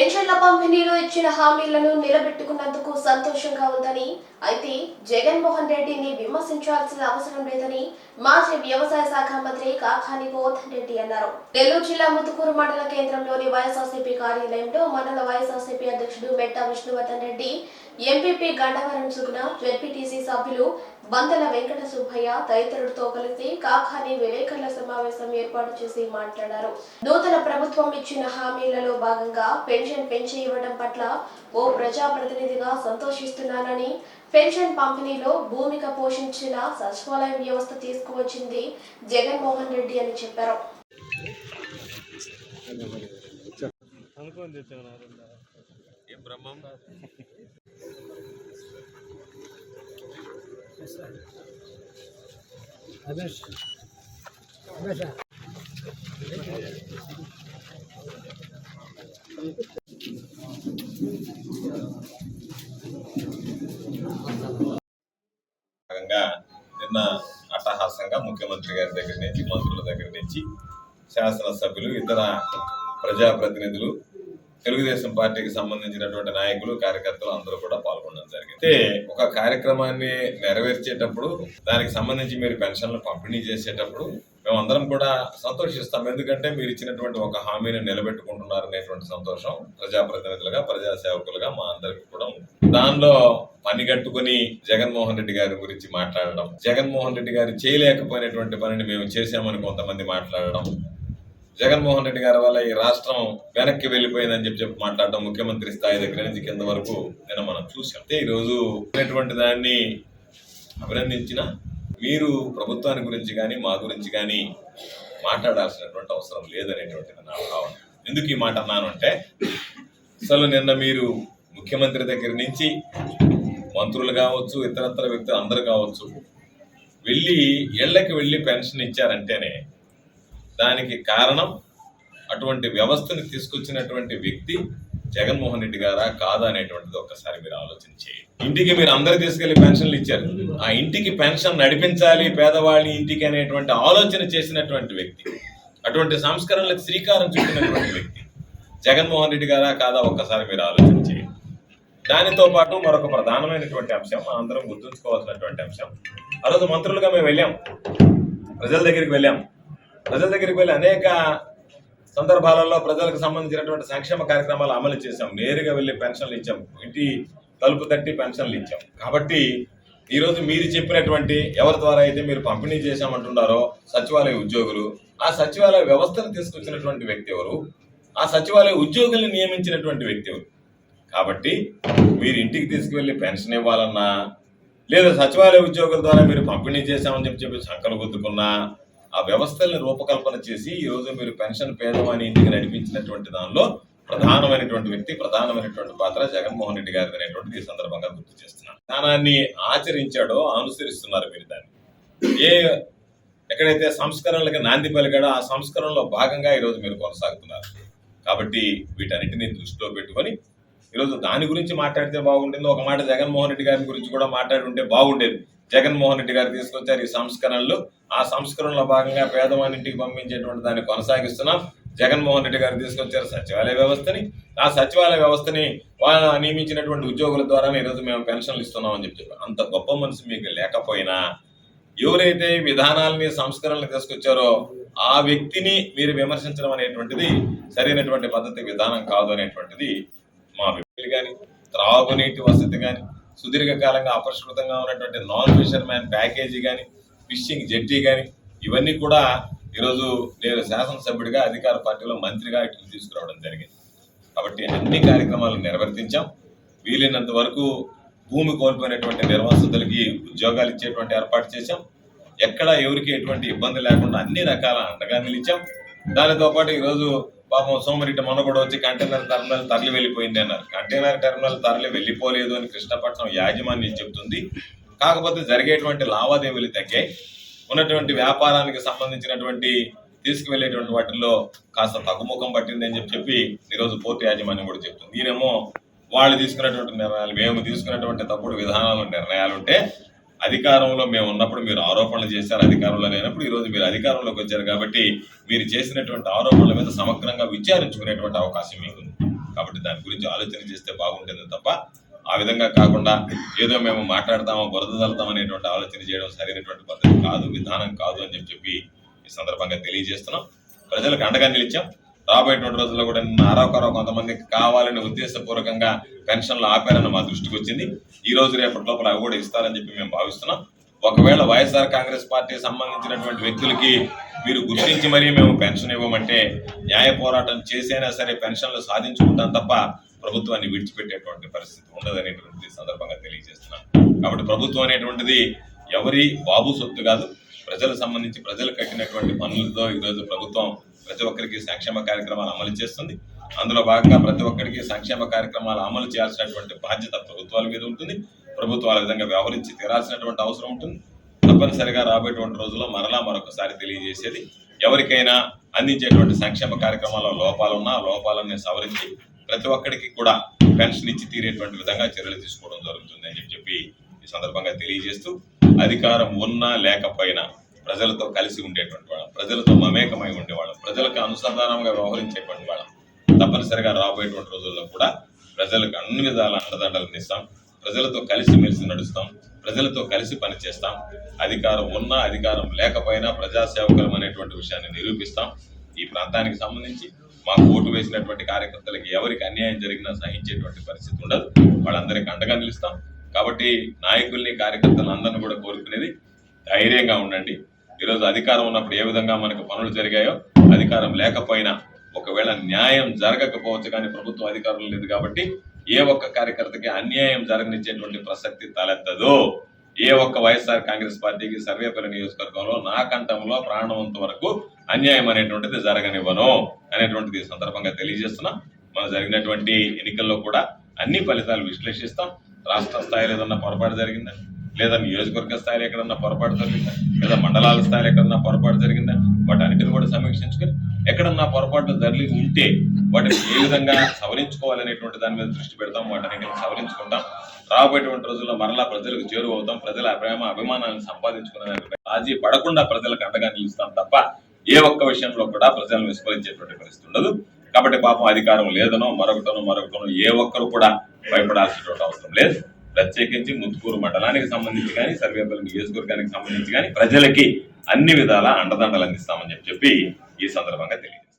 పెన్షన్ల పంపిణీలో ఇచ్చిన హామీలను నిలబెట్టుకున్నందుకు సంతోషంగా ఉందని అయితే జగన్మోహన్ రెడ్డిని విమర్శించాల్సిన అవసరం లేదని మాజీ వ్యవసాయ శాఖ మంత్రి కాకాని గోవర్ధన్ రెడ్డి అన్నారు. నెల్లూరు జిల్లా ముతుకూరు మండల కేంద్రంలోని వైఎస్ఆర్సీపీ కార్యాలయంలో మండల వైఎస్ఆర్సీపీ అధ్యక్షుడు మెట్టా విష్ణువర్ధన్ రెడ్డి ఎంపీపీ గండవరం సుగుణ జెడ్పీటీసీ సభ్యులు బందల వెంకట సుబ్బయ్య తదితరులతో కలిసి కాకాని విలేకరుల సమావేశం ఏర్పాటు చేసి మాట్లాడారు. నూతన ప్రభుత్వం ఇచ్చిన హామీలలో భాగంగా పెన్షన్ పెంచి ఇవ్వడం పట్ల ఓ ప్రజాప్రతినిధిగా సంతోషిస్తున్నానని పెన్షన్ పంపిణీలో భూమిక పోషించిన సచివాలయం వ్యవస్థ తీసుకువచ్చింది జగన్మోహన్ రెడ్డి అని చెప్పారు. బ్రహ్మం? భాగంగా నిన్న అట్టహాసంగా ముఖ్యమంత్రి గారి దగ్గర నుంచి మంత్రుల దగ్గర నుంచి శాసనసభ్యులు ఇతర ప్రజాప్రతినిధులు తెలుగుదేశం పార్టీకి సంబంధించినటువంటి నాయకులు కార్యకర్తలు అందరూ కూడా పాల్గొనడం జరిగింది. అయితే ఒక కార్యక్రమాన్ని నెరవేర్చేటప్పుడు దానికి సంబంధించి మీరు పెన్షన్లు పంపిణీ చేసేటప్పుడు మేమందరం కూడా సంతోషిస్తాం. ఎందుకంటే మీరు ఇచ్చినటువంటి ఒక హామీని నిలబెట్టుకుంటున్నారు అనేటువంటి సంతోషం ప్రజాప్రతినిధులుగా ప్రజా సేవకులుగా మా అందరికి కూడా ఉంది. దానిలో పని కట్టుకుని జగన్మోహన్ రెడ్డి గారి గురించి మాట్లాడడం జగన్మోహన్ రెడ్డి గారు చేయలేకపోయినటువంటి పనిని మేము చేశామని కొంతమంది మాట్లాడడం జగన్మోహన్ రెడ్డి గారి వల్ల ఈ రాష్ట్రం వెనక్కి వెళ్ళిపోయిందని చెప్పి చెప్పి మాట్లాడడం ముఖ్యమంత్రి స్థాయి దగ్గర నుంచి కింద వరకు నిన్న మనం చూసాం అయితే ఈ రోజు ఉన్నటువంటి దాన్ని అభినందించిన మీరు ప్రభుత్వాన్ని గురించి కానీ మా గురించి కానీ మాట్లాడాల్సినటువంటి అవసరం లేదనేటువంటిది నా భావన. ఎందుకు ఈ మాట అన్నాను అంటే అసలు నిన్న మీరు ముఖ్యమంత్రి దగ్గర నుంచి మంత్రులు కావచ్చు ఇతరత్ర వ్యక్తులు అందరు కావచ్చు వెళ్ళి ఇళ్ళకి వెళ్ళి పెన్షన్ ఇచ్చారంటేనే దానికి కారణం అటువంటి వ్యవస్థను తీసుకొచ్చినటువంటి వ్యక్తి జగన్మోహన్ రెడ్డి గారా కాదా అనేటువంటిది ఒక్కసారి మీరు ఆలోచన చేయండి. ఇంటికి మీరు అందరు తీసుకెళ్ళి పెన్షన్లు ఇచ్చారు. ఆ ఇంటికి పెన్షన్ నడిపించాలి పేదవాళ్ళని ఇంటికి అనేటువంటి ఆలోచన చేసినటువంటి వ్యక్తి అటువంటి సంస్కరణలకు శ్రీకారం చుట్టినటువంటి వ్యక్తి జగన్మోహన్ రెడ్డి గారా కాదా ఒక్కసారి మీరు ఆలోచన చేయండి. దానితో పాటు మరొక ప్రధానమైనటువంటి అంశం అందరం గుర్తుంచుకోవాల్సినటువంటి అంశం. ఆ రోజు మంత్రులుగా మేము వెళ్ళాం. ప్రజల దగ్గరికి వెళ్ళాం. ప్రజల దగ్గరికి వెళ్ళి అనేక సందర్భాలలో ప్రజలకు సంబంధించినటువంటి సంక్షేమ కార్యక్రమాలు అమలు చేశాం. నేరుగా వెళ్ళి పెన్షన్లు ఇచ్చాం. ఇంటి తలుపు తట్టి పెన్షన్లు ఇచ్చాం. కాబట్టి ఈరోజు మీరు చెప్పినటువంటి ఎవరి ద్వారా అయితే మీరు పంపిణీ చేశామంటున్నారో సచివాలయ ఉద్యోగులు ఆ సచివాలయ వ్యవస్థను తీసుకొచ్చినటువంటి వ్యక్తి ఎవరు? ఆ సచివాలయ ఉద్యోగుల్ని నియమించినటువంటి వ్యక్తి ఎవరు? కాబట్టి మీరు ఇంటికి తీసుకువెళ్ళి పెన్షన్ ఇవ్వాలన్నా లేదా సచివాలయ ఉద్యోగుల ద్వారా మీరు పంపిణీ చేశామని చెప్పి చెప్పి సంకలు గుద్దుకున్నా ఆ వ్యవస్థల్ని రూపకల్పన చేసి ఈ రోజు మీరు పెన్షన్ పేదవాని ఇంటికి నడిపించినటువంటి దానిలో ప్రధానమైనటువంటి వ్యక్తి ప్రధానమైనటువంటి పాత్ర జగన్మోహన్ రెడ్డి గారిది అనేటువంటిది ఈ సందర్భంగా గుర్తు చేస్తున్నాను. విధానాన్ని ఆచరించాడో అనుసరిస్తున్నారు మీరు దాన్ని. ఏ ఎక్కడైతే సంస్కరణలకు నాంది పలికాడో ఆ సంస్కరణలో భాగంగా ఈరోజు మీరు కొనసాగుతున్నారు. కాబట్టి వీటన్నిటిని దృష్టిలో పెట్టుకొని ఈరోజు దాని గురించి మాట్లాడితే బాగుంటుంది. ఒక మాట జగన్మోహన్ రెడ్డి గారి గురించి కూడా మాట్లాడి ఉంటే బాగుండేది. జగన్మోహన్ రెడ్డి గారు తీసుకొచ్చారు ఈ సంస్కరణలు. ఆ సంస్కరణలో భాగంగా పేదవానింటికి పంపించేటువంటి దాన్ని కొనసాగిస్తున్నాం. జగన్మోహన్ రెడ్డి గారు తీసుకొచ్చారు సచివాలయ వ్యవస్థని. ఆ సచివాలయ వ్యవస్థని నియమించినటువంటి ఉద్యోగుల ద్వారానే ఈరోజు మేము పెన్షన్లు ఇస్తున్నామని చెప్పి చెప్పారు. అంత గొప్ప మనసు మీకు లేకపోయినా ఎవరైతే విధానాలని సంస్కరణలు తీసుకొచ్చారో ఆ వ్యక్తిని మీరు విమర్శించడం అనేటువంటిది సరైనటువంటి పద్ధతి విధానం కాదు అనేటువంటిది మా వ్యక్తులు కానీ త్రాగునీటి వసతి కానీ సుదీర్ఘకాలంగా అపరిష్కృతంగా ఉన్నటువంటి నాన్ ఫిషర్ మ్యాన్ ప్యాకేజీ కానీ ఫిషింగ్ జెట్టి కానీ ఇవన్నీ కూడా ఈరోజు నేను శాసనసభ్యుడిగా అధికార పార్టీలో మంత్రిగా ఇటు తీసుకురావడం జరిగింది. కాబట్టి అన్ని కార్యక్రమాలు నిర్వర్తించాం. వీలైనంత వరకు భూమి కోల్పోయినటువంటి నిర్వాసితులకి ఉద్యోగాలు ఇచ్చేటువంటి ఏర్పాటు చేశాం. ఎక్కడ ఎవరికి ఎటువంటి ఇబ్బంది లేకుండా అన్ని రకాల అండగా నిలిచాం. దానితో పాటు ఈరోజు పాపం సోమరెడ్డి మొన్న కూడా వచ్చి కంటైనర్ టెర్మినల్ తరలి వెళ్ళిపోయింది అన్నారు. కంటైనర్ టెర్మినల్ తరలి వెళ్ళిపోలేదు అని కృష్ణపట్నం యాజమాన్యం చెబుతుంది. కాకపోతే జరిగేటువంటి లావాదేవీలు తగ్గాయి. ఉన్నటువంటి వ్యాపారానికి సంబంధించినటువంటి తీసుకువెళ్ళేటువంటి వాటిల్లో కాస్త తగ్గుముఖం పట్టింది అని చెప్పి చెప్పి ఈరోజు పోర్టు యాజమాన్యం కూడా చెప్తుంది. ఈయనేమో వాళ్ళు తీసుకున్నటువంటి నిర్ణయాలు మేము తీసుకున్నటువంటి తప్పుడు విధానాలు నిర్ణయాలు ఉంటే అధికారంలో మేము ఉన్నప్పుడు మీరు ఆరోపణలు చేశారు అధికారంలో లేనప్పుడు ఈ రోజు మీరు అధికారంలోకి వచ్చారు కాబట్టి మీరు చేసినటువంటి ఆరోపణల మీద సమగ్రంగా విచారించుకునేటువంటి అవకాశం మీకు ఉంది కాబట్టి దాని గురించి ఆలోచన చేస్తే బాగుంటుంది తప్ప ఆ విధంగా కాకుండా ఏదో మేము మాట్లాడతామో బురద తల్లుతాం అనేటువంటి ఆలోచన చేయడం సరైనటువంటి పద్ధతి కాదు విధానం కాదు అని చెప్పి చెప్పి ఈ సందర్భంగా తెలియజేస్తున్నాం. ప్రజలకు అండగా నిలిచాం. రాబోయేటువంటి రోజుల్లో కూడా నిన్న అరవకరో కొంతమందికి కావాలని ఉద్దేశపూర్వకంగా పెన్షన్లు ఆపారని మా దృష్టికి వచ్చింది. ఈ రోజు రేపటి లోపల అవి కూడా ఇస్తారని చెప్పి మేము భావిస్తున్నాం. ఒకవేళ వైఎస్ఆర్ కాంగ్రెస్ పార్టీకి సంబంధించినటువంటి వ్యక్తులకి మీరు గుర్తించి మరీ మేము పెన్షన్ ఇవ్వమంటే న్యాయ పోరాటం చేసైనా సరే పెన్షన్లు సాధించుకుంటాం తప్ప ప్రభుత్వాన్ని విడిచిపెట్టేటువంటి పరిస్థితి ఉండదనేటువంటి సందర్భంగా తెలియజేస్తున్నాం. కాబట్టి ప్రభుత్వం అనేటువంటిది ఎవరి బాబు సొత్తు కాదు. ప్రజలకు సంబంధించి ప్రజలు కట్టినటువంటి పనులతో ఈరోజు ప్రభుత్వం ప్రతి ఒక్కరికి సంక్షేమ కార్యక్రమాలు అమలు చేస్తుంది. అందులో భాగంగా ప్రతి ఒక్కరికి సంక్షేమ కార్యక్రమాలు అమలు చేయాల్సినటువంటి బాధ్యత ప్రభుత్వాల మీద ఉంటుంది. ప్రభుత్వాల విధంగా వ్యవహరించి తీరాల్సినటువంటి అవసరం ఉంటుంది. తప్పనిసరిగా రాబోయేటువంటి రోజుల్లో మరలా మరొకసారి తెలియజేసేది ఎవరికైనా అందించేటువంటి సంక్షేమ కార్యక్రమాల్లో లోపాలున్నా ఉన్నా లోపాలన్నీ సవరించి ప్రతి ఒక్కరికి కూడా పెన్షన్ ఇచ్చి తీరేటువంటి విధంగా చర్యలు తీసుకోవడం జరుగుతుంది అని చెప్పి ఈ సందర్భంగా తెలియజేస్తూ అధికారం ఉన్నా లేకపోయినా ప్రజలతో కలిసి ఉండేటువంటి వాళ్ళం. ప్రజలతో మమేకమై ఉండేవాళ్ళం. ప్రజలకు అనుసంధానంగా వ్యవహరించేటువంటి వాళ్ళం. తప్పనిసరిగా రాబోయేటువంటి రోజుల్లో కూడా ప్రజలకు అన్ని విధాల అండదండలు ఇస్తాం ప్రజలతో కలిసి మెలిసి నడుస్తాం. ప్రజలతో కలిసి పనిచేస్తాం అధికారం ఉన్నా అధికారం లేకపోయినా ప్రజాసేవకులం అనేటువంటి విషయాన్ని నిరూపిస్తాం. ఈ ప్రాంతానికి సంబంధించి మాకు ఓటు వేసినటువంటి కార్యకర్తలకు ఎవరికి అన్యాయం జరిగినా సహించేటువంటి పరిస్థితి ఉండదు. వాళ్ళందరికీ అండగా నిలుస్తాం. కాబట్టి నాయకుల్ని కార్యకర్తలు అందరిని కూడా కోరుకునేది ధైర్యంగా ఉండండి. ఈరోజు అధికారం ఉన్నప్పుడు ఏ విధంగా మనకు పనులు జరిగాయో అధికారం లేకపోయినా ఒకవేళ న్యాయం జరగకపోవచ్చు కానీ ప్రభుత్వం అధికారం లేదు కాబట్టి ఏ ఒక్క కార్యకర్తకి అన్యాయం జరగనిచ్చేటువంటి ప్రసక్తి తలెత్తదు. ఏ ఒక్క వైఎస్ఆర్ కాంగ్రెస్ పార్టీకి సర్వేపల్లి నియోజకవర్గంలో నా కంఠంలో ప్రాణవంత వరకు అన్యాయం అనేటువంటిది జరగనివ్వను అనేటువంటిది ఈ సందర్భంగా తెలియజేస్తున్నా. మనం జరిగినటువంటి ఎన్నికల్లో కూడా అన్ని ఫలితాలు విశ్లేషిస్తాం. రాష్ట్ర స్థాయిలో ఏదన్నా పొరపాటు జరిగిందా? లేదా నియోజకవర్గ స్థాయిలో ఎక్కడన్నా పొరపాటు జరిగిందా? లేదా మండలాల స్థాయిలో ఎక్కడన్నా పొరపాటు జరిగిందా? వాటన్నిటిని కూడా సమీక్షించుకొని ఎక్కడన్నా పొరపాటు జరిగి ఉంటే వాటిని ఏ విధంగా సవరించుకోవాలనేటువంటి దాని మీద దృష్టి పెడతాం వాటిని సవరించుకుంటాం. రాబోయేటువంటి రోజుల్లో మరలా ప్రజలకు చేరువవుతాం ప్రజల ప్రేమ అభిమానాన్ని సంపాదించుకునే రాజీ పడకుండా ప్రజలకు అండగా నిలుస్తాం తప్ప ఏ ఒక్క విషయంలో కూడా ప్రజలను విస్మరించేటువంటి పరిస్థితి ఉండదు. కాబట్టి పాపం అధికారం లేదనో మరొకటనో మరొకటనో ఏ ఒక్కరు కూడా భయపడాల్సినటువంటి అవసరం లేదు. ప్రత్యేకించి ముత్తుకూరు మండలానికి సంబంధించి కానీ సర్వేపల్లి నియోజకవర్గానికి సంబంధించి కానీ ప్రజలకి అన్ని విధాల అండదండలు అందిస్తామని చెప్పి చెప్పి ఈ సందర్భంగా తెలియదు